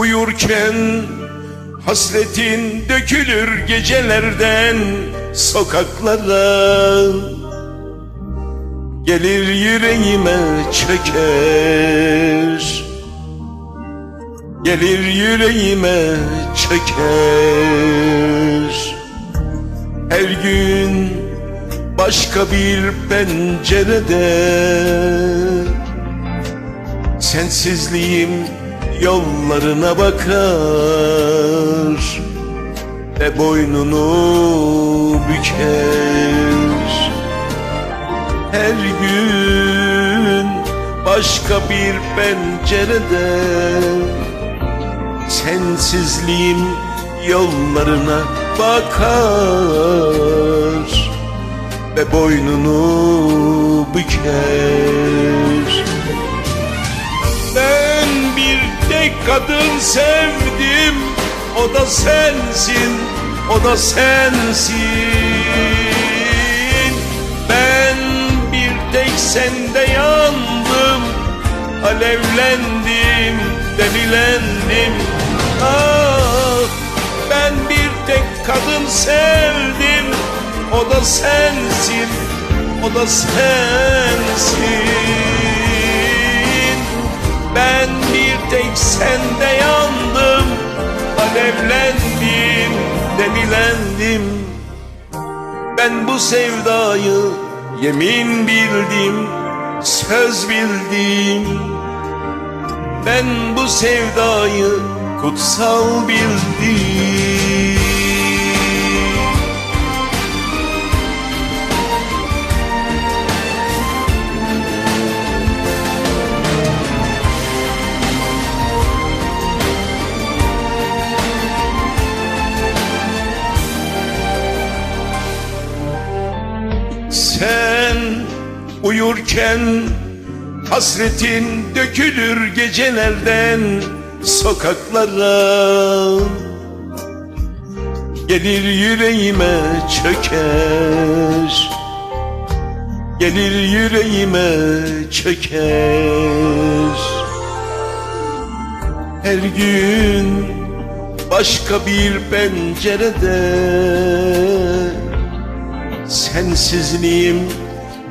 Uyurken hasretin dökülür gecelerden sokaklara. Gelir yüreğime çeker Gelir yüreğime çeker Her gün başka bir pencerede. Sensizliğim yollarına bakar Ve boynunu büker. Her gün başka bir pencerede Sensizliğim yollarına bakar Ve boynunu büker. Ben kadın sevdim O da sensin, o da sensin. Ben bir tek sende yandım Alevlendim, delilendim Ah, ben bir tek kadın sevdim O da sensin, o da sensin sende yandım Alevlendim, delilendim Ben bu sevdayı yemin bildim Söz bildim. Ben bu sevdayı kutsal bildim uyurken hasretin dökülür gecelerden sokaklara. Gelir yüreğime çöker. Gelir yüreğime çöker. Her gün başka bir pencerede. Sensizliğim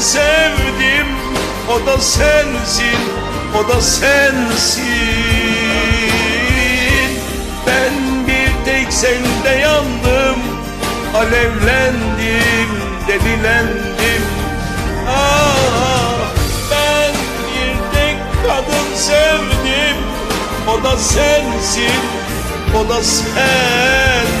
sevdim O da sensin, o da sensin. Ben bir tek sende yandım Alevlendim, delilendim. Ah, ben bir tek kadın sevdim O da sensin, o da sensin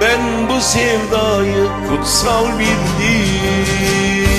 Ben bu sevdayı kutsal bildim